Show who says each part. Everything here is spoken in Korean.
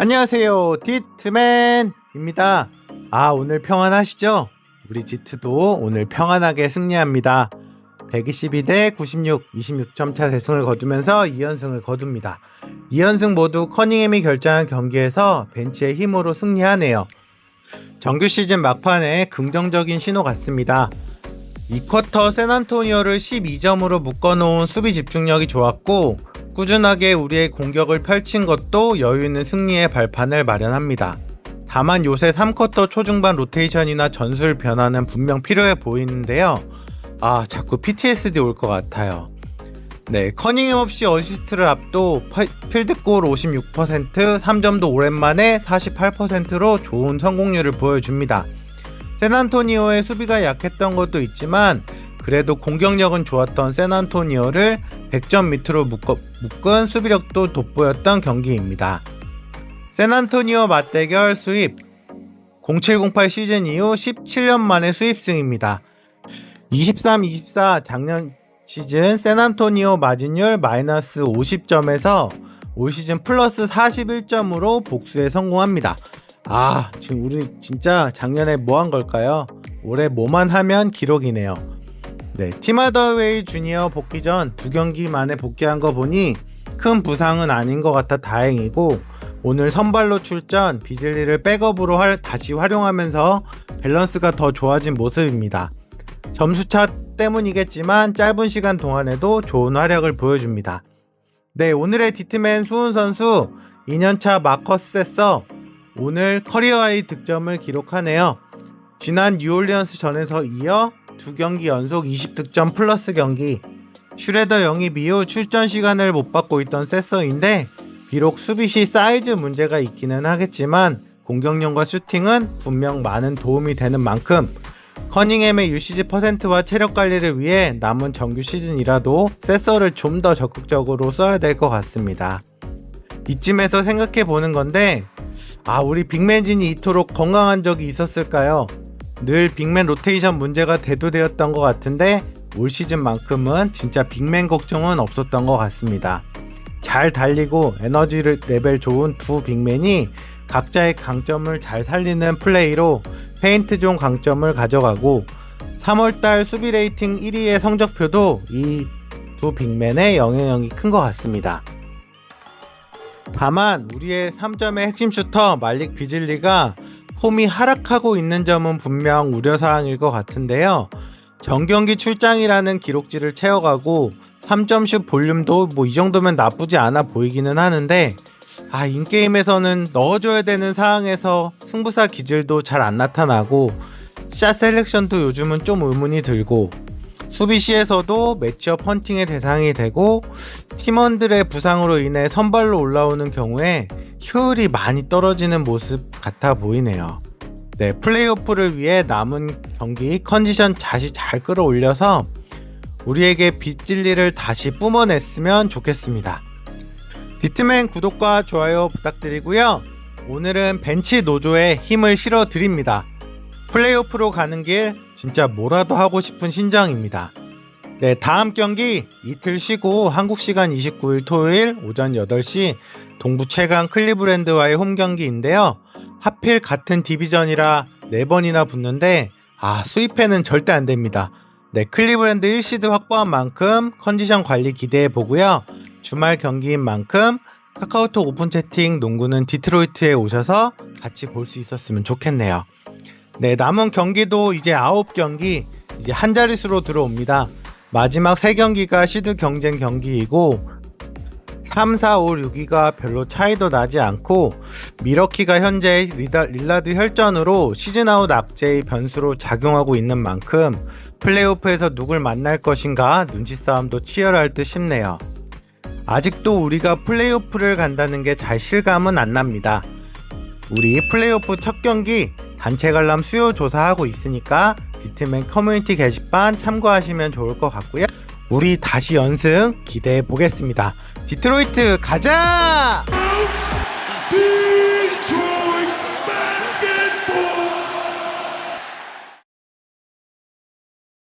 Speaker 1: 안녕하세요. 디트맨입니다. 아, 오늘 평안하시죠? 우리 디트도 오늘 평안하게 승리합니다. 122대 96, 26점 차 대승을 거두면서 2연승을 거둡니다. 2연승 모두 커닝햄이 결정한 경기에서 벤치의 힘으로 승리하네요. 정규 시즌 막판에 긍정적인 신호 같습니다. 2쿼터 샌안토니오를 12점으로 묶어놓은 수비 집중력이 좋았고 꾸준하게 우리의 공격을 펼친 것도 여유 있는 승리의 발판을 마련합니다. 다만 요새 3쿼터 초중반 로테이션이나 전술 변화는 분명 필요해 보이는데요. 아, 자꾸 PTSD 올 것 같아요. 네, 커닝햄 없이 어시스트를 압도 파- 필드골 56%, 3점도 오랜만에 48%로 좋은 성공률을 보여줍니다. 샌안토니오의 수비가 약했던 것도 있지만 그래도 공격력은 좋았던 샌안토니오를 100점 밑으로 묶은 수비력도 돋보였던 경기입니다. 샌안토니오 맞대결 수입 0708 시즌 이후 17년 만의 수입승입니다. 23-24 작년 시즌 샌안토니오 마진율 마이너스 50점에서 올 시즌 플러스 41점으로 복수에 성공합니다. 아, 지금 우리 진짜 작년에 뭐 한 걸까요? 올해 뭐만 하면 기록이네요. 네, 팀하더웨이 주니어 복귀 전 두 경기 만에 복귀한 거 보니 큰 부상은 아닌 것 같아 다행이고 오늘 선발로 출전 비즐리를 백업으로 활- 다시 활용하면서 밸런스가 더 좋아진 모습입니다. 점수차 때문이겠지만 짧은 시간 동안에도 좋은 활약을 보여줍니다. 네, 오늘의 디트맨 수훈 선수 2년차 마커스 세서 오늘 커리어 하이 득점을 기록하네요. 지난 뉴올리언스 전에서 이어 두 경기 연속 20득점 플러스 경기 슈레더 영입 이후 출전 시간을 못 받고 있던 세서인데 비록 수비 시 사이즈 문제가 있기는 하겠지만 공격력과 슈팅은 분명 많은 도움이 되는 만큼 커닝햄의 유시지 퍼센트와 체력 관리를 위해 남은 정규 시즌이라도 세서를 좀 더 적극적으로 써야 될 것 같습니다. 이쯤에서 생각해 보는 건데 아 우리 빅맨진이 이토록 건강한 적이 있었을까요? 늘 빅맨 로테이션 문제가 대두되었던 것 같은데 올 시즌만큼은 진짜 빅맨 걱정은 없었던 것 같습니다. 잘 달리고 에너지 레벨 좋은 두 빅맨이 각자의 강점을 잘 살리는 플레이로 페인트 존 강점을 가져가고 3월달 수비 레이팅 1위의 성적표도 이 두 빅맨의 영향력이 큰 것 같습니다. 다만 우리의 3점의 핵심 슈터 말릭 비즐리가 폼이 하락하고 있는 점은 분명 우려사항일 것 같은데요. 정경기 출장이라는 기록지를 채워가고 3점슛 볼륨도 뭐 이 정도면 나쁘지 않아 보이기는 하는데 아 인게임에서는 넣어줘야 되는 상황에서 승부사 기질도 잘 안 나타나고 샷 셀렉션도 요즘은 좀 의문이 들고 수비 시에서도 매치업 펀팅의 대상이 되고 팀원들의 부상으로 인해 선발로 올라오는 경우에 효율이 많이 떨어지는 모습 같아 보이네요. 네, 플레이오프를 위해 남은 경기 컨디션 다시 잘 끌어올려서 우리에게 빗질리를 다시 뿜어냈으면 좋겠습니다. 디트맨 구독과 좋아요 부탁드리고요. 오늘은 벤치 노조에 힘을 실어 드립니다. 플레이오프로 가는 길 진짜 뭐라도 하고 싶은 신정입니다. 네, 다음 경기 이틀 쉬고 한국 시간 29일 토요일 오전 8시 동부 최강 클리브랜드와의 홈 경기인데요. 하필 같은 디비전이라 4번이나 붙는데 아, 수입회는 절대 안 됩니다. 네, 클리브랜드 1시드 확보한 만큼 컨디션 관리 기대해 보고요. 주말 경기인 만큼 카카오톡 오픈 채팅 농구는 디트로이트에 오셔서 같이 볼 수 있었으면 좋겠네요. 네, 남은 경기도 이제 9경기 이제 한 자릿수로 들어옵니다. 마지막 3경기가 시드 경쟁 경기이고 3, 4, 5, 6위가 별로 차이도 나지 않고 미러키가 현재 릴라드 혈전으로 시즌아웃 악재의 변수로 작용하고 있는 만큼 플레이오프에서 누굴 만날 것인가 눈치 싸움도 치열할 듯 싶네요. 아직도 우리가 플레이오프를 간다는 게 잘 실감은 안 납니다. 우리 플레이오프 첫 경기 단체 관람 수요 조사하고 있으니까 디트맨 커뮤니티 게시판 참고하시면 좋을 것 같고요. 우리 다시 연승 기대해 보겠습니다. 디트로이트 가자!